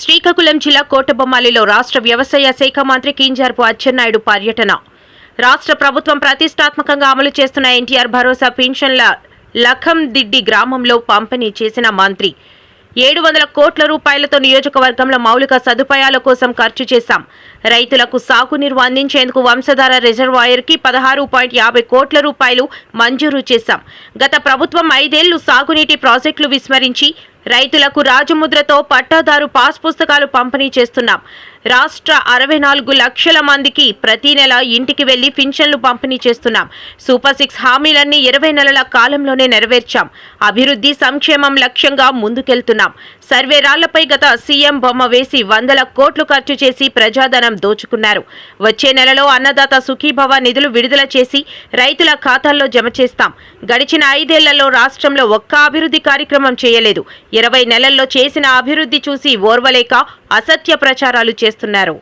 శ్రీకాకుళం జిల్లా కోటబొమ్మాలిలో రాష్ట్ర వ్యవసాయ శాఖ మంత్రి కింజార్పు అచ్చెన్నాయుడు పర్యటన. రాష్ట్ర ప్రభుత్వం ప్రతిష్టాత్మకంగా అమలు చేస్తున్న ఎన్టీఆర్ భరోసా పింఛన్ల లఖందిడ్డి గ్రామంలో పంపిణీ చేసిన మంత్రి. ఏడు వందల కోట్ల రూపాయలతో నియోజకవర్గంలో మౌలిక సదుపాయాల కోసం ఖర్చు చేశాం. రైతులకు సాగునీరు అందించేందుకు వంశధార రిజర్వాయర్కి పదహారు పాయింట్ యాభై కోట్ల రూపాయలు మంజూరు చేశాం. గత ప్రభుత్వం ఐదేళ్ళు సాగునీటి ప్రాజెక్టులు విస్మరించి రైతులకు రాజముద్రతో పట్టాదారు పాస్ పుస్తకాలు పంపిణీ చేస్తున్నాం. రాష్ట్ర అరవై నాలుగు లక్షల మందికి ప్రతి నెల ఇంటికి వెళ్ళి పింఛన్లు పంపిణీ చేస్తున్నాం. సూపర్ సిక్స్ హామీలన్నీ ఇరవై నెలల కాలంలోనే నెరవేర్చాం. అభివృద్ధి సంక్షేమం లక్ష్యంగా ముందుకెళ్తున్నాం. సర్వే రాళ్ళపై గత సీఎం బొమ్మ వేసి వందల కోట్లు ఖర్చు చేసి ప్రజాధనం దోచుకున్నారు. వచ్చే నెలలో అన్నదాత సుఖీభవ నిధులు విడుదల చేసి రైతుల ఖాతాల్లో జమ చేస్తాం. గడిచిన ఐదేళ్ళలో రాష్ట్రంలో ఒక్క అభివృద్ధి కార్యక్రమం చేయలేదు. ఇరవై నెలల్లో చేసిన అభివృద్ధి చూసి ఓర్వలేక అసత్య ప్రచారాలు చేస్తున్నారు.